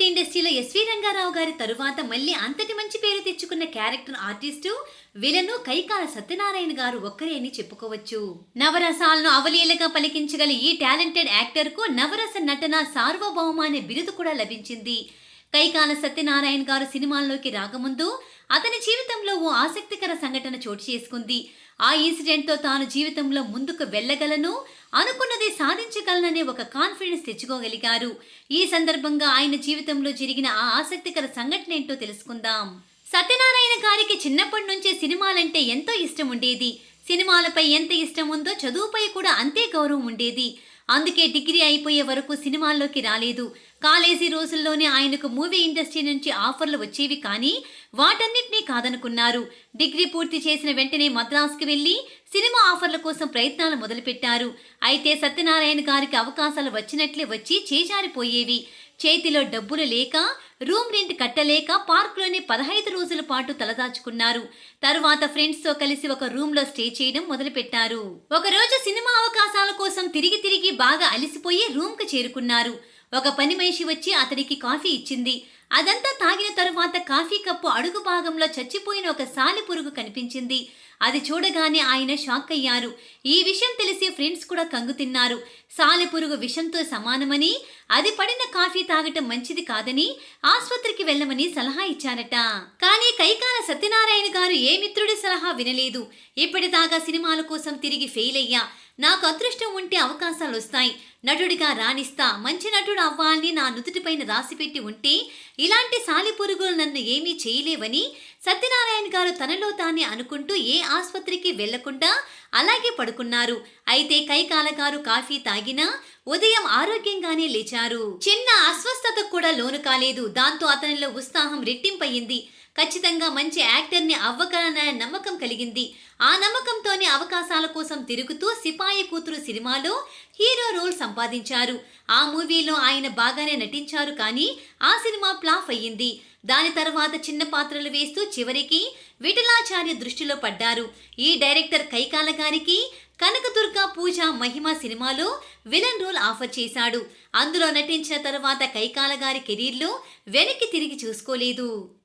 బాలీవుడ్ ఇండస్ట్రీలో ఎస్వి రంగారావు గారి తరువాత మళ్ళీ అంతటి మంచి పేరు తెచ్చుకున్న character artist villain Kaikala Satyanarayana garu ఒక్కరే అని చెప్పుకోవచ్చు. నవరసాలను అవలీలగా పలికించగల ఈ టాలెంటెడ్ యాక్టర్కు నవరస నటన సార్వభౌమ అనే బిరుదు కూడా లభించింది. కైకాల సత్యనారాయణ గారు సినిమాల్లోకి రాకముందు అతని జీవితంలో ఓ ఆసక్తికర సంఘటన చోటు చేసుకుంది. ఆ ఇన్సిడెంట్తో తాను జీవితంలో ముందుకు వెళ్ళగలను అనుకున్నది సాధించగలననే ఒక కాన్ఫిడెన్స్ తెచ్చుకోగలిగారు. ఈ సందర్భంగా ఆయన జీవితంలో జరిగిన ఆ ఆసక్తికర సంఘటన ఏంటో తెలుసుకుందాం. సత్యనారాయణ గారికి చిన్నప్పటి నుంచే సినిమాలంటే ఎంతో ఇష్టం ఉండేది సినిమాలపై ఎంత ఇష్టం ఉందో చదువుపై కూడా అంతే గౌరవం ఉండేది. అందుకే డిగ్రీ అయిపోయే వరకు సినిమాల్లోకి రాలేదు. కాలేజీ రోజుల్లోనే ఆయనకు మూవీ ఇండస్ట్రీ నుంచి ఆఫర్లు వచ్చేవి కానీ వాటన్నిటినీ కాదనుకున్నారు. డిగ్రీ పూర్తి చేసిన వెంటనే మద్రాసుకు వెళ్ళి సినిమా ఆఫర్ల కోసం ప్రయత్నాలు మొదలుపెట్టారు. అయితే సత్యనారాయణ గారికి అవకాశాలు వచ్చినట్లే వచ్చి చేజారిపోయేవి. చేతిలో డబ్బులు లేక రూమ్ రెంట్ కట్టలేక పార్క్లోనే పదహైదు రోజుల పాటు తలదాచుకున్నారు. తరువాత ఫ్రెండ్స్తో కలిసి ఒక రూమ్లో స్టే చేయడం మొదలుపెట్టారు. ఒకరోజు సినిమా అవకాశాల కోసం తిరిగి తిరిగి బాగా అలిసిపోయి రూమ్కి చేరుకున్నారు. ఒక పని మనిషి వచ్చి అతడికి కాఫీ ఇచ్చింది. అదంతా తాగిన తరువాత కాఫీ కప్పు అడుగు భాగంలో చచ్చిపోయిన ఒక సాలి పురుగు కనిపించింది. అది చూడగానే ఆయన షాక్ అయ్యారు ఈ విషయం తెలిసి ఫ్రెండ్స్ కూడా కంగు తిన్నారు. సాలెపురుగు విషంతో సమానమని అది పడిన కాఫీ తాగటం మంచిది కాదని ఆసుపత్రికి వెళ్ళమని సలహా ఇచ్చారట. కానీ కైకాల సత్యనారాయణ గారు ఏ మిత్రుడి సలహా వినలేదు. ఇప్పటిదాకా సినిమాల కోసం తిరిగి ఫెయిల్ అయ్యా. నాకు అదృష్టం ఉంటే అవకాశాలు వస్తాయి. నటుడిగా రాణిస్తా మంచి నటుడు అవ్వాలని నా నుదుటిపైన రాసిపెట్టి ఉంటే ఇలాంటి సాలిపురుగులు నన్ను ఏమీ చేయలేవని సత్యనారాయణ గారు తనలో తానే అనుకుంటూ ఏ ఆసుపత్రికి వెళ్ళకుండా అలాగే పడుకున్నారు. అయితే కైకాలగారు కాఫీ తాగినా ఉదయం ఆరోగ్యంగానే లేచారు. చిన్న అస్వస్థత కూడా లోను కాలేదు. దాంతో అతనిలో ఉత్సాహం రెట్టింపయింది ఖచ్చితంగా మంచి యాక్టర్ని అవ్వగలననే నమ్మకం కలిగింది. ఆ నమ్మకంతోనే అవకాశాల కోసం తిరుగుతూ సిపాయి కూతురు సినిమాలో హీరో రోల్ సంపాదించారు. ఆ మూవీలో ఆయన బాగానే నటించారు కానీ ఆ సినిమా ఫ్లాప్ అయ్యింది. దాని తర్వాత చిన్న పాత్రలు వేస్తూ చివరికి విఠలాచార్య దృష్టిలో పడ్డారు. ఈ డైరెక్టర్ కైకాల గారికి కనకదుర్గ పూజ మహిమ సినిమాలో విలన్ రోల్ ఆఫర్ చేశాడు. అందులో నటించిన తర్వాత కైకాల గారి కెరీర్లో వెనక్కి తిరిగి చూసుకోలేదు.